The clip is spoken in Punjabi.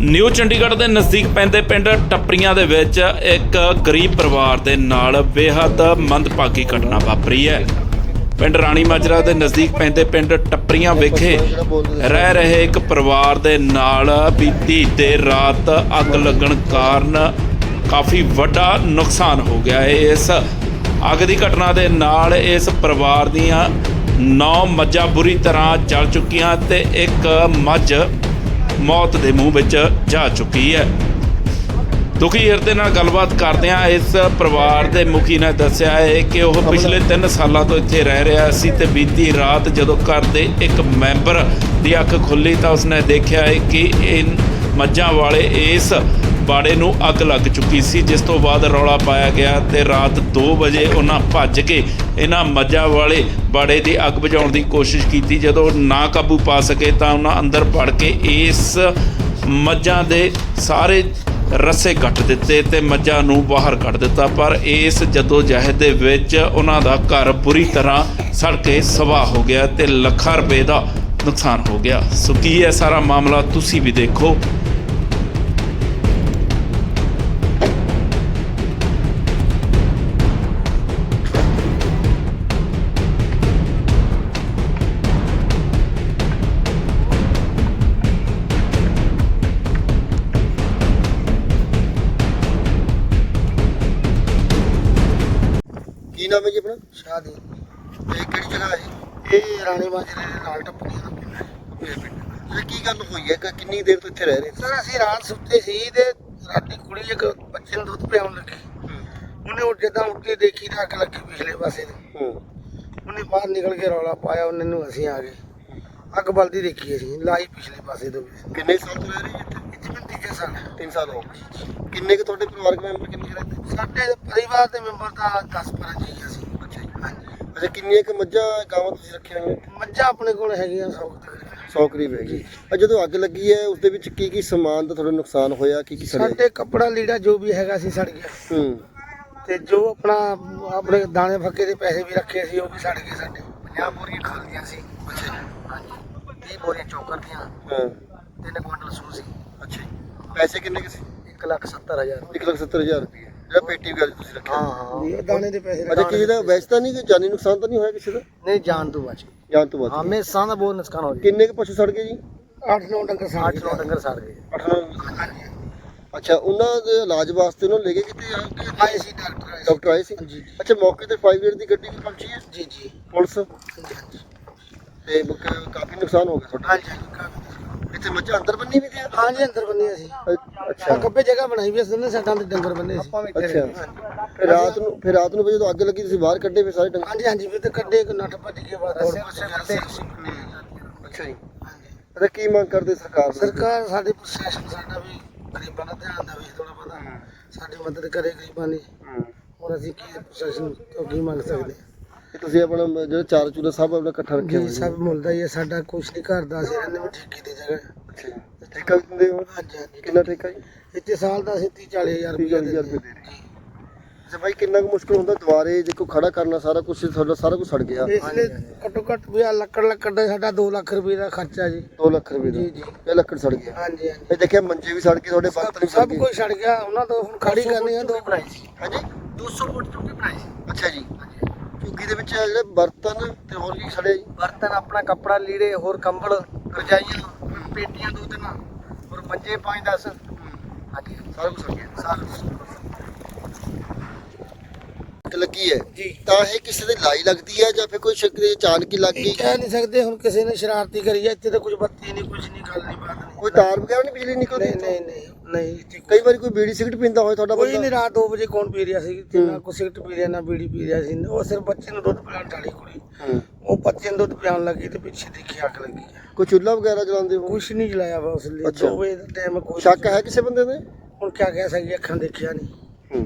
ਨਿਊ ਚੰਡੀਗੜ੍ਹ ਦੇ ਨਜ਼ਦੀਕ ਪੈਂਦੇ ਪਿੰਡ ਟੱਪਰੀਆਂ ਦੇ ਵਿੱਚ ਇੱਕ ਗਰੀਬ ਪਰਿਵਾਰ ਦੇ ਨਾਲ ਬੇਹੱਦ ਮੰਦਭਾਗੀ ਘਟਨਾ ਵਾਪਰੀ ਹੈ। ਪਿੰਡ ਰਾਣੀ ਮਾਜਰਾ ਦੇ ਨਜ਼ਦੀਕ ਪੈਂਦੇ ਪਿੰਡ ਟੱਪਰੀਆਂ ਵਿਖੇ ਰਹਿ ਰਹੇ ਇੱਕ ਪਰਿਵਾਰ ਦੇ ਨਾਲ ਬੀਤੀ ਦੇਰ ਰਾਤ ਅੱਗ ਲੱਗਣ ਕਾਰਨ ਕਾਫੀ ਵੱਡਾ ਨੁਕਸਾਨ ਹੋ ਗਿਆ ਹੈ। ਇਸ ਅੱਗ ਦੀ ਘਟਨਾ ਦੇ ਨਾਲ ਇਸ ਪਰਿਵਾਰ ਦੀਆਂ 9 ਮੱਝਾਂ ਬੁਰੀ ਤਰ੍ਹਾਂ ਜਲ ਚੁੱਕੀਆਂ ਤੇ ਇੱਕ ਮੱਝ ਮੌਤ ਦੇ ਮੂੰਹ ਵਿੱਚ ਜਾ ਚੁੱਕੀ ਹੈ। ਦੁਖੀ ਹਿਰਦੇ ਨਾਲ ਗੱਲਬਾਤ ਕਰਦਿਆਂ ਇਸ ਪਰਿਵਾਰ ਦੇ ਮੁਖੀ ਨੇ ਦੱਸਿਆ ਹੈ ਕਿ ਉਹ ਪਿਛਲੇ 3 ਸਾਲਾਂ ਤੋਂ ਇੱਥੇ ਰਹਿ ਰਿਹਾ ਸੀ ਤੇ ਬੀਤੀ ਰਾਤ ਜਦੋਂ ਘਰ ਦੇ ਇੱਕ ਮੈਂਬਰ ਦੀ ਅੱਖ ਖੁੱਲੀ ਤਾਂ ਉਸਨੇ ਦੇਖਿਆ ਹੈ ਕਿ ਇਹ ਮੱਝਾਂ ਵਾਲੇ ਇਸ ਬਾੜੇ ਨੂੰ ਅੱਗ ਲੱਗ ਚੁੱਕੀ ਸੀ, ਜਿਸ ਤੋਂ ਬਾਅਦ ਰੌਲਾ ਪਾਇਆ ਗਿਆ ਤੇ ਰਾਤ 2 ਵਜੇ ਉਹਨਾਂ ਭੱਜ ਕੇ ਇਹਨਾਂ ਮੱਝਾਂ ਵਾਲੇ ਬਾੜੇ ਦੀ ਅੱਗ ਬੁਝਾਉਣ ਦੀ ਕੋਸ਼ਿਸ਼ ਕੀਤੀ। ਜਦੋਂ ਨਾ ਕਾਬੂ ਪਾ ਸਕੇ ਤਾਂ ਉਹਨਾਂ ਅੰਦਰ ਵੜ ਕੇ ਇਸ ਮੱਝਾਂ ਦੇ ਸਾਰੇ ਰੱਸੇ ਕੱਟ ਦਿੱਤੇ ਤੇ ਮੱਝਾਂ ਨੂੰ ਬਾਹਰ ਕੱਢ ਦਿੱਤਾ। ਪਰ ਇਸ ਜਦੋਂ ਜਹਿਦ ਦੇ ਵਿੱਚ ਉਹਨਾਂ ਦਾ ਘਰ ਬੁਰੀ ਤਰ੍ਹਾਂ ਸੜ ਕੇ ਸਵਾਹ ਹੋ ਗਿਆ ਤੇ ਲੱਖਾਂ ਰੁਪਏ ਦਾ ਨੁਕਸਾਨ ਹੋ ਗਿਆ। ਸੋ ਕੀ ਹੈ ਸਾਰਾ ਮਾਮਲਾ ਤੁਸੀਂ ਵੀ ਦੇਖੋ। ਕੀ ਨਾਮ ਹੈ ਜੀ ਆਪਣਾ? ਸ਼ਾਦੀ। ਤੇ ਕਿਹੜੀ ਜਗ੍ਹਾ ਹੈ ਇਹ ਰਾਣੀ ਮਾਜਰੇ ਦੇ ਨਾਲ ਟੱਪਣੀ ਦਾ ਪਿੰਡ ਹੈ। ਇਹ ਪਿੰਡ ਇਹ ਕੀ ਗੱਲ ਹੋਈ ਹੈ? ਕਿ ਕਿੰਨੀ ਦੇਰ ਤੋਂ ਇੱਥੇ ਰਹਿ ਰਹੇ ਸਰ ਅਸੀਂ ਰਾਤ ਸੁੱਤੇ ਸੀ ਤੇ ਰਾਤੀ ਕੁੜੀ ਇੱਕ ਬੱਚੇ ਨੂੰ ਦੁੱਧ ਪਿਆਉਣ ਲੱਗੀ। ਉਹਨੇ ਉਹ ਜਿੱਦਾਂ ਉੱਠੀ ਦੇਖੀ ਤਾਂ ਅੱਗ ਲੱਗੀ ਪਿਛਲੇ ਪਾਸੇ ਤੇ ਉਹਨੇ ਬਾਹਰ ਨਿਕਲ ਕੇ ਰੌਲਾ ਪਾਇਆ ਉਹਨੇ ਨੂੰ ਅਸੀਂ ਆ ਗਏ। ਅੱਗ ਬਲਦੀ ਦੇਖੀ ਅਸੀਂ ਲਾਈ ਪਿਛਲੇ ਪਾਸੇ ਤੋਂ ਕਿੰਨੇ ਸਾਲ ਤੋਂ ਰਹਿ ਰਹੇ ਇੱਥੇ? ਸਾਲ 3 ਸਾਲ ਹੋ ਗਏ। ਕਿੰਨੇ ਕੁ ਤੁਹਾਡੇ ਪਰਿਵਾਰਕ ਮੈਂਬਰ ਕਿੰਨੇ ਰਹਿੰਦੇ? ਸਾਡੇ ਪਰਿਵਾਰ ਦੇ ਮੈਂਬਰ ਦਾ 10 12 ਜੀ ਅਸੀਂ। ਜੀ। ਹਾਂਜੀ ਅੱਛਾ ਕਿੰਨੀਆਂ ਕੁ ਮੱਝਾਂ ਗਾਵਾਂ ਤੁਸੀਂ ਰੱਖੀਆਂ ਹੋਈਆਂ? ਮੱਝਾਂ ਆਪਣੇ ਕੋਲ ਹੈਗੀਆਂ 100 ਤੱਕ। 100 ਕਰੀਬ ਹੈਗੀ। ਆ ਜਦੋਂ ਅੱਗ ਲੱਗੀ ਹੈ ਉਸ ਦੇ ਵਿੱਚ ਕੀ ਕੀ ਸਮਾਨ ਦਾ ਤੁਹਾਡਾ ਨੁਕਸਾਨ ਹੋਇਆ ਕੀ ਕੀ ਸੜਿਆ? ਸਾਡੇ ਕੱਪੜਾ ਲੀੜਾ ਜੋ ਵੀ ਹੈਗਾ ਸੀ ਸੜ ਗਿਆ। ਹੂੰ। ਤੇ ਜੋ ਆਪਣਾ ਆਪਣੇ ਦਾਣੇ ਫੱਕੇ ਦੇ ਪੈਸੇ ਵੀ ਰੱਖੇ ਸੀ ਉਹ ਵੀ ਸੜ ਗਏ ਸਾਡੇ। 50 ਬੋਰੀਆਂ ਖਾਲੀਆਂ ਸੀ। ਹਾਂਜੀ। 30 ਬੋਰੀਆਂ ਚੋਕਰ ਦੀਆਂ। ਹਾਂ। ਤਿੰਨ ਕੁਇੰਟਲ ਸੂ ਸੀ ਅੱਛਾ ਜੀ ਪੈਸੇ ਕਿੰਨੇ ਕੁ ਸੀ? 1 ਲੱਖ 70 ਹਜ਼ਾਰ। 170000 ਰੁਪਏ। ਜਿਹੜਾ ਪੇਟੀ ਵਗੈਰਾ ਤੁਸੀਂ ਰੱਖਿਆ। ਹਾਂ ਇਹ ਦਾਣੇ ਦੇ ਪੈਸੇ ਅੱਛਾ ਕਿਸੇ ਦਾ ਵੈਸੇ ਤਾਂ ਨਹੀਂ ਕਿ ਜਾਨੀ ਨੁਕਸਾਨ ਤਾਂ ਨਹੀਂ ਹੋਇਆ ਕਿਸੇ ਦਾ? ਨਹੀਂ ਜਾਨ ਤੋਂ ਬਚ ਜਾਨ ਤੋਂ ਬਾਅਦ ਹਮੇਸ਼ਾ ਦਾ ਬਹੁਤ ਨੁਕਸਾਨ ਹੋ ਗਿਆ। ਕਿੰਨੇ ਕੁ ਪਸ਼ੂ ਸੜ ਗਏ ਜੀ? 8-9 ਡੰਗਰ ਸੜ ਗਏ। 8-9 ਡੰਗਰ ਸੜ ਗਏ। 8 ਅੱਛਾ ਉਹਨਾਂ ਦੇ ਇਲਾਜ ਵਾਸਤੇ ਉਹਨਾਂ ਨੂੰ ਲੈ ਕੇ ਕਿਤੇ ਆਏ ਕਿ ਆਏ ਸੀ ਡਾਕਟਰ ਆਏ ਸੀ। ਡਾਕਟਰ ਆਏ ਸੀ? ਜੀ ਅੱਛਾ ਮੌਕੇ ਤੇ 5 ਗੇਟ ਦੀ ਗੱਡੀ ਵੀ ਪਹੁੰਚੀ ਹੈ? ਜੀ ਜੀ। ਪੁਲਿਸ? ਤੇ ਕ- ਕਾਫੀ ਨੁਕਸਾਨ ਹੋ ਗਿਆ ਤੁਹਾਡਾ। ਹਾਂਜੀ ਹਾਂਜੀ ਕਾਫੀ। ਇੱਥੇ ਮੱਝਾਂ ਅੰਦਰ ਬੰਨੀ ਵੀ ਤੇ? ਹਾਂਜੀ ਅੰਦਰ ਬੰਨੇ ਸੀ ਅੱਛਾ। ਗੱਬੇ ਜਗ੍ਹਾ ਬਣਾਈ ਵੀ ਅਸੀਂ ਸਾਡਾਂ ਦੇ ਡੰਗਰ ਬੰਨੇ ਸੀ। ਅੱਛਾ। ਫਿਰ ਰਾਤ ਨੂੰ ਫਿਰ ਰਾਤ ਨੂੰ ਵੀ ਜਦੋਂ ਅੱਗ ਲੱਗੀ ਤੁਸੀਂ ਬਾਹਰ ਕੱਢੇ ਫਿਰ ਸਾਰੇ ਡੰਗਰ? ਹਾਂਜੀ ਹਾਂਜੀ ਫਿਰ ਤੇ ਕੱਢੇ ਇੱਕ ਨੱਠ ਭੱਜ ਕੇ ਬਾਅਦ ਹੋਰ? ਅੱਛਾ ਜੀ। ਅਰੇ ਕੀ ਮੰਗ ਕਰਦੇ ਸਰਕਾਰ ਤੋਂ? ਸਰਕਾਰ ਸਾਡੇ ਪ੍ਰਸ਼ਾਸਨ ਸਾਡਾ ਵੀ ਗਰੀਬਾਂ ਦਾ ਧਿਆਨ ਦੇਵੇ ਥੋੜਾ ਬਹੁਤਾ। ਸਾਡੀ ਮਦਦ ਕਰੇ ਗਰੀਬਾਂ ਦੀ। ਹੂੰ। ਹੁਣ ਅਸੀਂ ਕੀ ਪ੍ਰਸ਼ਾਸਨ ਤੋਂ ਕੀ ਮੰਗ ਸਕਦੇ? ਇਹ ਤੁਸੀਂ ਆਪਣਾ ਜਿਹੜਾ ਚਾਰ ਚੂਲਾ ਸਭ ਆਪਣਾ ਇਕੱਠਾ ਰੱਖਿਆ ਜੀ ਹੋਇਆ ਸਭ ਮੁੱਲਦਾ ਹੀ ਹੈ ਸਾਡਾ ਕੁਛ ਨਹੀਂ ਘਰ ਦਾ ਅਸੀਂ ਰਹਿੰਦੇ ਵੀ ਠੇਕੇ ਦੀ ਜਗ੍ਹਾ। ਅੱਛਾ ਜੀ। ਠੇਕਾ ਵੀ ਦਿੰਦੇ ਹੋ? ਹਾਂਜੀ ਹਾਂਜੀ। ਕਿੰਨਾ ਠੇਕਾ ਜੀ? ਇੱਥੇ ਸਾਲ ਦਾ ਅਸੀਂ 30 40000 ਰੁਪਏ 30000 ਰੁਪਏ ਦੇ ਰਹੇ। ਅੱਛਾ ਭਾਈ ਕਿੰਨਾ ਕੁ ਮੁਸ਼ਕਲ ਹੁੰਦਾ ਦੁਬਾਰੇ ਦੇਖੋ ਖੜਾ ਕਰਨਾ ਸਾਰਾ ਕੁਝ ਤੁਹਾਡਾ ਸਾਰਾ ਕੁਝ ਸੜ ਗਿਆ? ਇਸ ਲਈ ਘੱਟੋ ਘੱਟ ਵੀ ਆਹ ਲੱਕੜ ਲੱਕੜ ਦਾ ਸਾਡਾ 2 ਲੱਖ ਰੁਪਏ ਦਾ ਖਰਚਾ ਜੀ। 2 ਲੱਖ ਰੁਪਏ ਦਾ? ਜੀ ਜੀ। ਇਹ ਲੱਕੜ ਸੜ ਗਿਆ। ਹਾਂਜੀ ਹਾਂਜੀ। ਇਹ ਦੇਖਿਆ ਮੰਜੇ ਵੀ ਸੜ ਗਏ ਤੁਹਾਡੇ ਬਰਤਨ ਵੀ ਸੜ ਸਭ ਗਏ? ਕੁਝ ਛੱਡ ਗਿਆ ਉਹਨਾਂ ਤੋਂ ਹੁਣ ਖੜੀ ਕਰਨੀ ਆ ਦੋ ਬਣਾਈ ਸੀ। ਹਾਂਜੀ? 200 ਫੁੱਟ ਚੁੱਕੀ ਬਣਾਈ ਸੀ। ਅੱਛਾ ਜੀ। ਝੁੱਗੀ ਦੇ ਵਿੱਚ ਜਿਹੜੇ ਬਰਤਨ ਤੇ ਹੋਰ ਕੀ ਸੜਿਆ ਜੀ। ਬਰਤਨ ਆਪਣਾ ਕੱਪੜਾ ਲੀੜੇ ਹੋਰ ਕੰਬਲ ਰਜਾਈਆਂ ਪੇਟੀਆਂ ਦੋ ਤਿੰਨ ਹੋਰ ਮੰਜੇ 5 10 ਹਾਂਜੀ। ਸਾਰਾ ਕੁਝ ਸੜ ਗਿਆ। ਸਾਲ ਅੱਗ ਲੱਗੀ ਹੈ। ਜੀ। ਤਾਂ ਇਹ ਕਿਸੇ ਦੇ ਲਾਈ ਲੱਗਦੀ ਹੈ ਜਾਂ ਫਿਰ ਕੋਈ ਸ਼ੱਕ ਦੇ ਅਚਾਨਕ ਹੀ ਲੱਗ ਗਈ? ਕਹਿ ਨਹੀਂ ਸਕਦੇ ਹੁਣ ਕਿਸੇ ਨੇ ਸ਼ਰਾਰਤੀ ਕਰੀ ਹੈ ਇੱਥੇ ਤਾਂ ਕੁਝ ਬੱਤੀ ਨਹੀਂ ਕੁਝ ਨਹੀਂ ਗੱਲ ਨਹੀਂ ਬਾਤ ਨਹੀਂ। ਕੋਈ ਤਾਰ ਵਗੈਰਾ ਨਹੀਂ ਬਿਜਲੀ ਨਿਕਲਦੀ ਨਹੀਂ? ਨਹੀਂ ਨਹੀਂ ਨਹੀਂ ਇੱਥੇ ਕੋਈ- ਕਈ ਵਾਰੀ ਕੋਈ ਬੀੜੀ ਸਿਗਰਟ ਪੀਂਦਾ ਹੋਵੇ ਤੁਹਾਡਾ ਕੋਈ ਬੰਦਾ? ਨਹੀਂ ਰਾਤ 2 ਵਜੇ ਕੌਣ ਪੀ ਰਿਹਾ ਸੀ? ਤੇ ਨਾ ਕੋਈ ਸਿਗਰਟ ਪੀ ਰਿਹਾ ਨਾ ਬੀੜੀ ਪੀ ਰਿਹਾ ਸੀ। ਉਹ ਸਿਰਫ ਬੱਚੇ ਨੂੰ ਦੁੱਧ ਪਿਲਾਉਣ ਵਾਲੀ ਕੁੜੀ। ਹੂੰ। ਉਹ ਬੱਚੇ ਨੂੰ ਦੁੱਧ ਪਿਆਉਣ ਲੱਗੀ ਤੇ ਪਿੱਛੇ ਦੇਖੀ ਅੱਗ ਲੱਗੀ ਕੋਈ ਚੁੱਲ੍ਹਾ ਵਗੈਰਾ ਜਲਾਉਂਦੇ ਹੋ? ਕੁਛ ਨਹੀਂ ਜਲਾਇਆ ਵਾ ਉਸ ਲਈ ਅੱਛਾ। 2 ਵਜੇ ਦਾ ਟਾਈਮ ਕੋਈ ਸ਼ੱਕ ਹੈ ਕਿਸੇ ਬੰਦੇ ਦੇ ਹੁਣ ਕੀ ਕਹਿ ਸਕੀਏ ਅੱਖਾਂ ਦੇਖਿਆ ਨਹੀਂ।